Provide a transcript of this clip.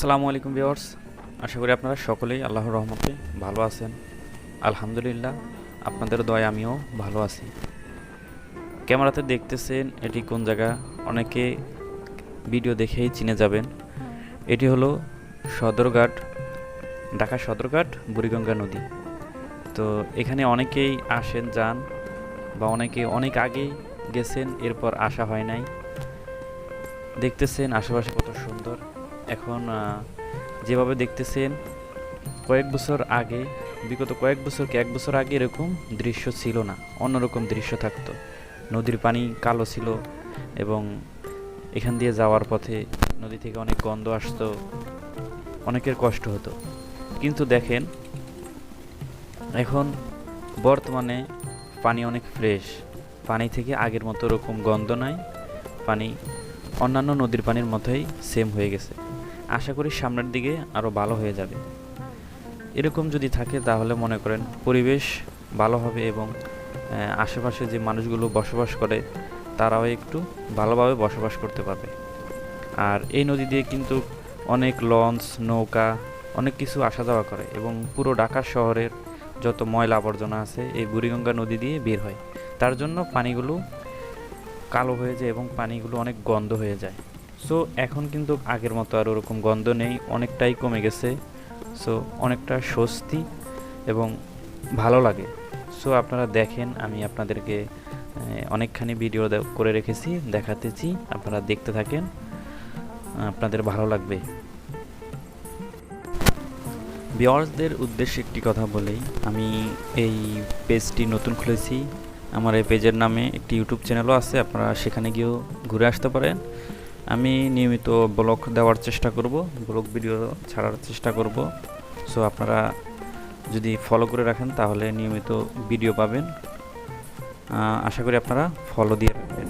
আসসালামু আলাইকুম ভিউয়ার্স। আশা করি আপনারা সকলেই আল্লাহর রহমতে ভালো আছেন। আলহামদুলিল্লাহ, আপনাদের দয় আমিও ভালো আছি। ক্যামেরাতে দেখতেছেন এটি কোন জায়গা? অনেকে ভিডিও দেখেই চিনে যাবেন। এটি হলো সদরঘাট, ঢাকা সদরঘাট, বুড়িগঙ্গা নদী। তো এখানে অনেকেই আসেন, যান বা অনেকে অনেক আগেই গেছেন, এরপর আসা হয় নাই। দেখতেছেন আশেপাশে কত সুন্দর। এখন যেভাবে দেখতেছেন, কয়েক বছর আগে, বিগত কয়েক বছর কি এক বছর আগে এরকম দৃশ্য ছিল না, অন্যরকম দৃশ্য থাকতো। নদীর পানি কালো ছিল এবং এখান দিয়ে যাওয়ার পথে নদী থেকে অনেক গন্ধ আসতো, অনেকের কষ্ট হতো। কিন্তু দেখেন, এখন বর্তমানে পানি অনেক ফ্রেশ। পানি থেকে আগের মতো ওরকম গন্ধ নাই, পানি অন্যান্য নদীর পানির মতোই সেম হয়ে গেছে। আশা করি সামনের দিকে আরও ভালো হয়ে যাবে। এরকম যদি থাকে তাহলে মনে করেন পরিবেশ ভালো হবে এবং আশেপাশে যে মানুষগুলো বসবাস করে তারাও একটু ভালোভাবে বসবাস করতে পারবে। আর এই নদী দিয়ে কিন্তু অনেক লঞ্চ, নৌকা, অনেক কিছু আসা যাওয়া করে এবং পুরো ঢাকা শহরের যত ময়লা আবর্জনা আছে এই বুড়িগঙ্গা নদী দিয়ে বের হয়। তার জন্য পানিগুলো কালো হয়ে যায় এবং পানিগুলো অনেক গন্ধ হয়ে যায়। সো এখন কিন্তু আগের মতো আর ওরকম গন্ধ নেই, অনেকটাই কমে গেছে। সো অনেকটা স্বস্তি এবং ভালো লাগে। সো আপনারা দেখেন, আমি আপনাদেরকে অনেকখানি ভিডিও করে রেখেছি, দেখাতেছি, আপনারা দেখতে থাকেন, আপনাদের ভালো লাগবে। ভিওয়ার্সদের উদ্দেশ্যে একটি কথা বলেই আমি এই পেজটি নতুন খুলেছি। আমার এই পেজের নামে একটি ইউটিউব চ্যানেলও আছে, আপনারা সেখানে গিয়েও ঘুরে আসতে পারেন। আমি নিয়মিত ব্লগ দেওয়ার চেষ্টা করব, ব্লগ ভিডিও ছাড়ার চেষ্টা করব। সো আপনারা যদি ফলো করে রাখেন, তাহলে নিয়মিত ভিডিও পাবেন। আশা করি আপনারা ফলো দিয়ে রাখবেন।